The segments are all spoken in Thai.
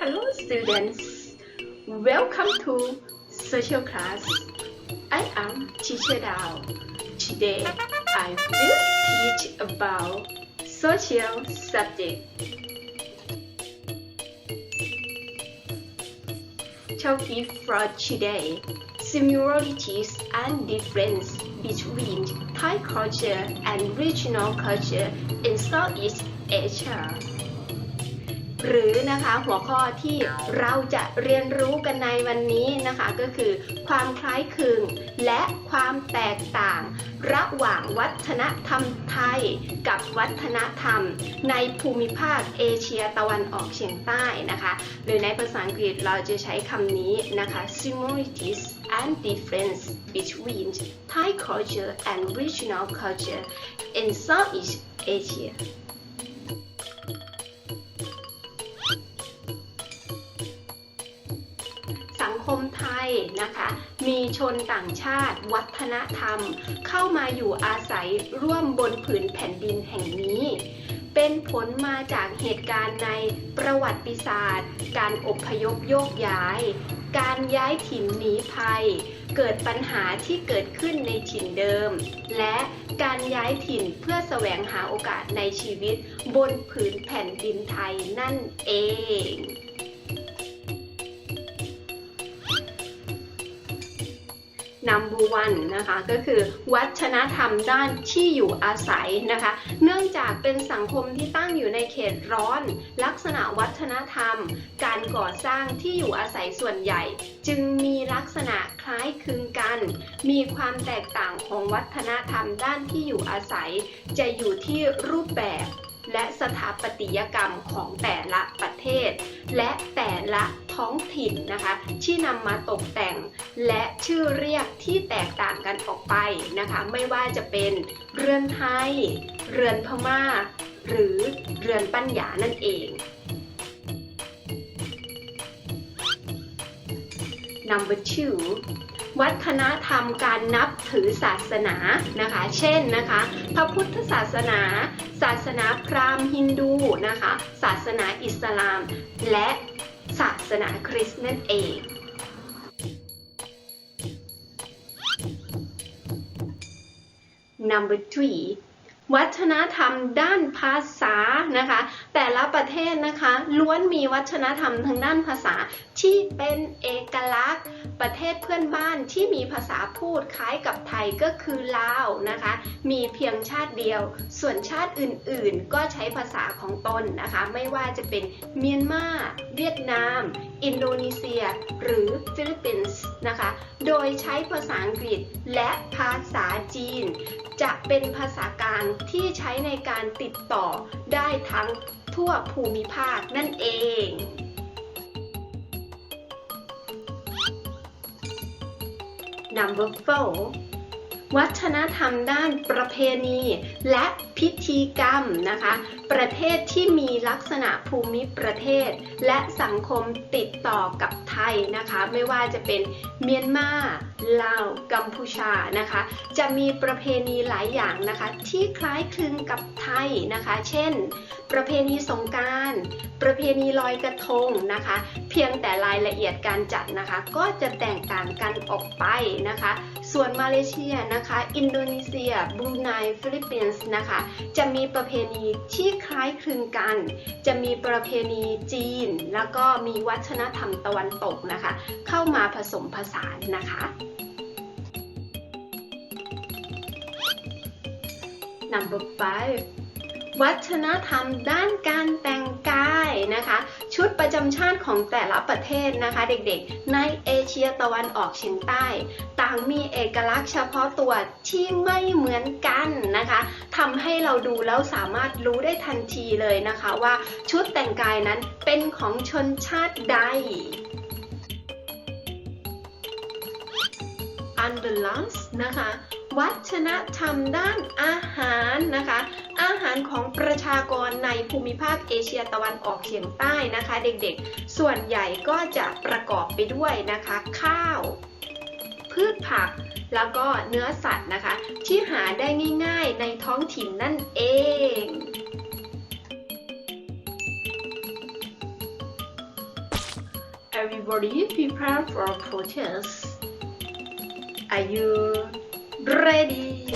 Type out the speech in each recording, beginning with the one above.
Hello students, welcome to social class. I am teacher Dao. Today I will teach about social subject. Topic for today: similarities and difference between Thai culture and regional culture in Southeast Asia. หรือนะคะหัวข้อที่เราจะเรียนรู้กันในวันนี้นะคะ ก็คือความคล้ายคลึงและความแตกต่าง ระหว่างวัฒนธรรมไทย กับวัฒนธรรม ในภูมิภาคเอเชียตะวันออกเฉียงใต้นะคะหรือในภาษาอังกฤษเราจะใช้คำนี้นะคะ similarities and difference between Thai culture and regional culture in Southeast Asia นะคะ มีชนต่างชาติ วัฒนธรรม เข้ามาอยู่อาศัยร่วมบนผืนแผ่นดินแห่งนี้ เป็นผลมาจากเหตุการณ์ในประวัติศาสตร์ การอพยพโยกย้าย การย้ายถิ่นหนีภัย เกิดปัญหาที่เกิดขึ้นในถิ่นเดิม และการย้ายถิ่นเพื่อแสวงหาโอกาสในชีวิตบนผืนแผ่นดินไทยนั่นเอง number one นะคะก็คือวัฒนธรรมด้านที่อยู่อาศัยนะคะ เนื่องจากเป็นสังคมที่ตั้งอยู่ในเขตร้อน ลักษณะวัฒนธรรม การก่อสร้างที่อยู่อาศัยส่วนใหญ่ จึงมีลักษณะคล้ายคลึงกัน มีความแตกต่างของวัฒนธรรมด้านที่อยู่อาศัย จะอยู่ที่รูปแบบและสถาปัตยกรรมของแต่ละประเทศ และแต่ละท้องถิ่นนะคะที่นำมาตกแต่ง และชื่อเรียกที่แตกต่างกันออกไปนะคะ ไม่ว่าจะเป็นเรือนไทย เรือนพม่า หรือเรือนปัญญานั่นเอง number two วัฒนธรรมการนับถือศาสนานะคะ เช่นนะคะ พระพุทธศาสนา ศาสนาพราหมณ์ฮินดูนะคะ ศาสนาอิสลาม และศาสนาคริสต์นั่นเอง number three วัฒนธรรมด้านภาษานะคะ แต่ละประเทศนะคะล้วนมีวัฒนธรรมทางด้านภาษาที่เป็นเอกลักษณ์ ประเทศเพื่อนบ้านที่มีภาษาพูดคล้ายกับไทยก็คือลาวนะคะ มีเพียงชาติเดียว ส่วนชาติอื่นๆ ก็ใช้ภาษาของตนนะคะ ไม่ว่าจะเป็นเมียนมาเวียดนาม อินโดนีเซีย หรือฟิลิปปินส์นะคะ โดยใช้ภาษาอังกฤษและภาษาจีน จะเป็นภาษากลางที่ใช้ในการติดต่อได้ทั้งทั่วภูมิภาคนั่นเองน Number 4 วัฒนธรรมด้านประเพณี และพิธีกรรมนะคะ ประเทศที่มีลักษณะภูมิประเทศ และสังคมติดต่อกับไทยนะคะ ไม่ว่าจะเป็นเมียนมาลาวกัมพูชานะคะ จะมีประเพณีหลายอย่างนะคะ ที่คล้ายคลึงกับไทยนะคะ เช่น ประเพณีสงการประเพณีลอยกระทงนะคะ เพียงแต่รายละเอียดการจัดนะคะ ก็จะแตกต่างกันออกไปนะคะ ส่วนมาเลเซียนะคะ อินโดนีเซียบรูไนฟิลิปปินส์นะคะ จะมีประเพณีที่คล้ายคลึงกัน จะมีประเพณีจีน แล้วก็มีวัฒนธรรมตะวันตกนะคะ เข้ามาผสมผสานนะคะ number five วัฒนธรรมด้านการแต่งกายนะคะ ชุดประจำชาติของแต่ละประเทศนะคะ เด็กๆ ในเอเชียตะวันออกเฉียงใต้ ต่างมีเอกลักษณ์เฉพาะตัวที่ไม่เหมือนกันนะคะทำให้เราดูแล้วสามารถรู้ได้ทันทีเลยนะคะว่าชุดแต่งกายนั้นเป็นของชนชาติใด under last นะคะ วัฒนธรรมด้านอาหารนะคะ อาหารของประชากรในภูมิภาคเอเชียตะวันออกเฉียงใต้นะคะ เด็กๆ ส่วนใหญ่ก็จะประกอบไปด้วยนะคะ ข้าว พืชผักแล้วก็เนื้อสัตว์นะคะ ที่หาได้ง่ายๆในท้องถิ่นนั่นเอง Everybody prepare for protest. Are you ready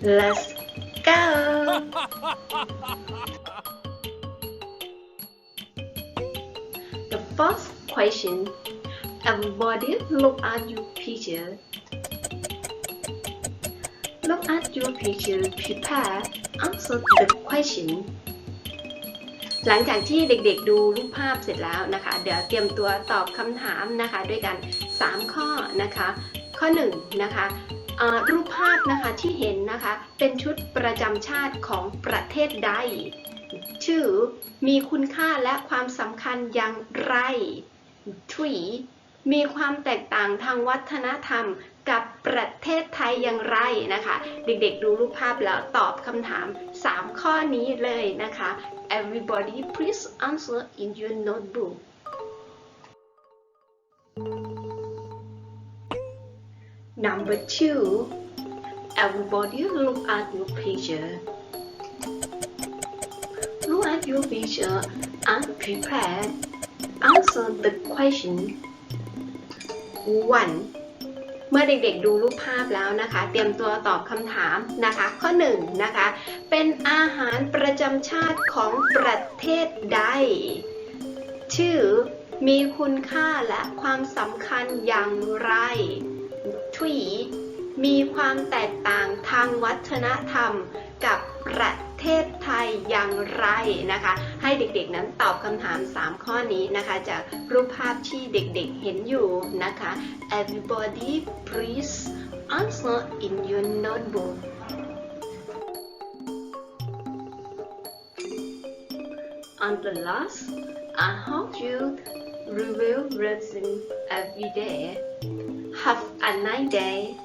Let's go! The first question Everybody look at your picture. Look at your picture. Prepare. Answer the question. หลังจากที่เด็กๆดูรูปภาพเสร็จแล้วนะคะ เดี๋ยวเตรียมตัวตอบคำถามนะคะ ด้วยกัน 3 ข้อนะคะ ข้อ1นะคะรูปภาพนะคะที่เห็นนะคะเป็นชุดประจำชาติของประเทศใด ชื่อมีคุณค่าและความสำคัญอย่างไร tree มีความแตกต่างทางวัฒนธรรมกับประเทศไทยอย่างไรนะคะ เด็กๆดูรูปภาพแล้วตอบคำถาม 3 ข้อนี้เลยนะคะ Everybody please answer in your notebook Number two Everybody look at your picture Look at your picture and prepare answer the question one เมื่อเด็กๆดูรูปภาพแล้วนะคะ เตรียมตัวตอบคำถามนะคะ ข้อ1นนะคะ เป็นอาหารประจำชาติของประเทศใด ชื่อมีคุณค่าและความสำคัญอย่างไรทุยมีความแตกต่างทางวัฒนธรรมกับประเเทศไทยอย่างไรนะคะ ให้เด็กๆนั้นตอบคำถาม 3 ข้อนี้นะคะ จากรูปภาพที่เด็กๆเห็นอยู่นะคะ Everybody please answer in your notebook On the last, I hope you review reading every day. Have a nice day.